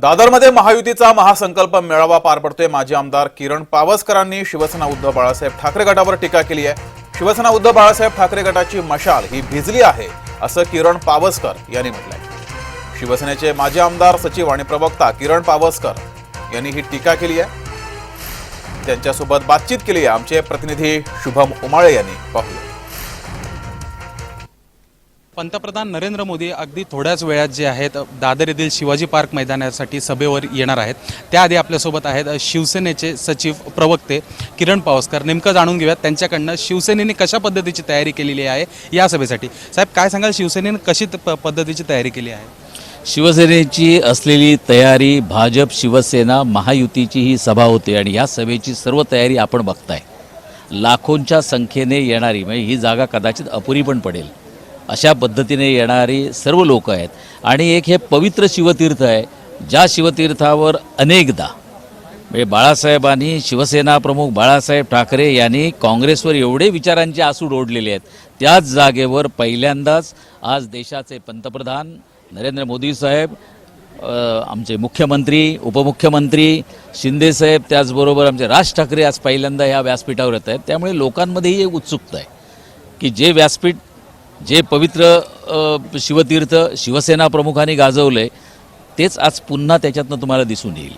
दादरमध्ये महायुतीचा महासंकल्प मेळावा पार पडतोय. माजी आमदार किरण पावसकरांनी शिवसेना उद्धव बाळासाहेब ठाकरे गटावर टीका केली आहे. शिवसेना उद्धव बाळासाहेब ठाकरे गटाची मशाल ही भिजली आहे असं किरण पावसकर यांनी म्हटलंय. शिवसेनेचे माजी आमदार सचिव आणि प्रवक्ता किरण पावसकर यांनी ही टीका केली आहे. त्यांच्यासोबत बातचीत केली आहे आमचे प्रतिनिधी शुभम उमाळे यांनी. पाहूया. पंतप्रधान नरेंद्र मोदी अगदी थोड्याच वेळात जे आहेत दादर येथील शिवाजी पार्क मैदानासाठी सभेवर येणार आहेत. त्याआधी आपल्यासोबत आहेत शिवसेनेचे सचिव प्रवक्ते किरण पावसकर. नेमकं जाणून घेऊयात त्यांच्याकडनं शिवसेनेने कशा पद्धतीची तयारी केलेली आहे या सभेसाठी. साहेब काय सांगाल शिवसेनेने कशी त- पद्धतीची तयारी केली आहे? शिवसेनेची असलेली तयारी भाजप शिवसेना महायुतीची ही सभा होते आणि या सभेची सर्व तयारी आपण बघताय. लाखोंच्या संख्येने येणारी म्हणजे ही जागा कदाचित अपुरी पण पडेल. अशा पद्धतीने येणारी सर्व लोक आहेत. आणि एक हे पवित्र शिवतीर्थ आहे ज्या शिवतीर्थावर अनेकदा म्हणजे बाळासाहेबांनी शिवसेना प्रमुख बाळासाहेब ठाकरे यांनी काँग्रेसवर एवढे विचारांचे आसूड ओढलेले आहेत. त्याच जागेवर पहिल्यांदाच आज देशाचे पंतप्रधान नरेंद्र मोदी साहेब आमचे मुख्यमंत्री उपमुख्यमंत्री शिंदेसाहेब त्याचबरोबर आमचे राज ठाकरे आज पहिल्यांदा ह्या व्यासपीठावर येत आहेत. त्यामुळे लोकांमध्येही एक उत्सुकता आहे की जे व्यासपीठ जे पवित्र शिवतीर्थ शिवसेना प्रमुखांनी गाजवलं आहे तेच आज पुन्हा त्याच्यातनं तुम्हाला दिसून येईल.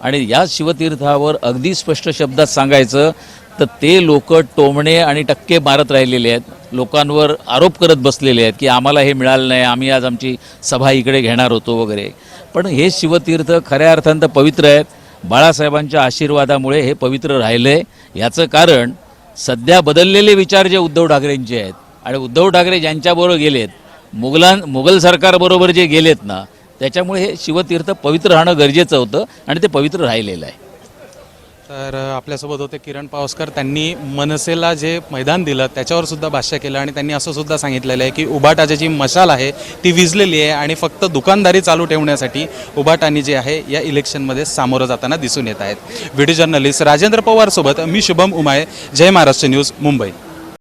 आणि या शिवतीर्थावर अगदी स्पष्ट शब्दात सांगायचं तर ते लोक टोमणे आणि टक्के मारत राहिलेले आहेत. लोकांवर आरोप करत बसलेले आहेत की आम्हाला हे मिळालं नाही आम्ही आज आमची सभा इकडे घेणार होतो वगैरे. पण हे शिवतीर्थ खऱ्या अर्थानं तर पवित्र आहेत. बाळासाहेबांच्या आशीर्वादामुळे हे पवित्र राहिलं आहे याचं कारण सध्या बदललेले विचार जे उद्धव ठाकरेंचे आहेत आणि उद्धव ठाकरे ज्यांच्याबरोबर गेलेत मुघलां मुघल सरकारबरोबर जे गेलेत ना त्याच्यामुळे हे शिवतीर्थ पवित्र राहणं गरजेचं होतं आणि ते पवित्र राहिलेलं आहे. तर आपल्यासोबत होते किरण पावसकर. त्यांनी मनसेला जे मैदान दिलं त्याच्यावर सुद्धा भाष्य केलं आणि त्यांनी असं सुद्धा सांगितलेलं आहे की उबाटाची जी मशाल आहे ती विजलेली आहे आणि फक्त दुकानदारी चालू ठेवण्यासाठी उबाटानी जे आहे या इलेक्शनमध्ये सामोरं जाताना दिसून येत आहेत. व्हिडिओ जर्नलिस्ट राजेंद्र पवारसोबत मी शुभम उमाळे जय महाराष्ट्र न्यूज मुंबई.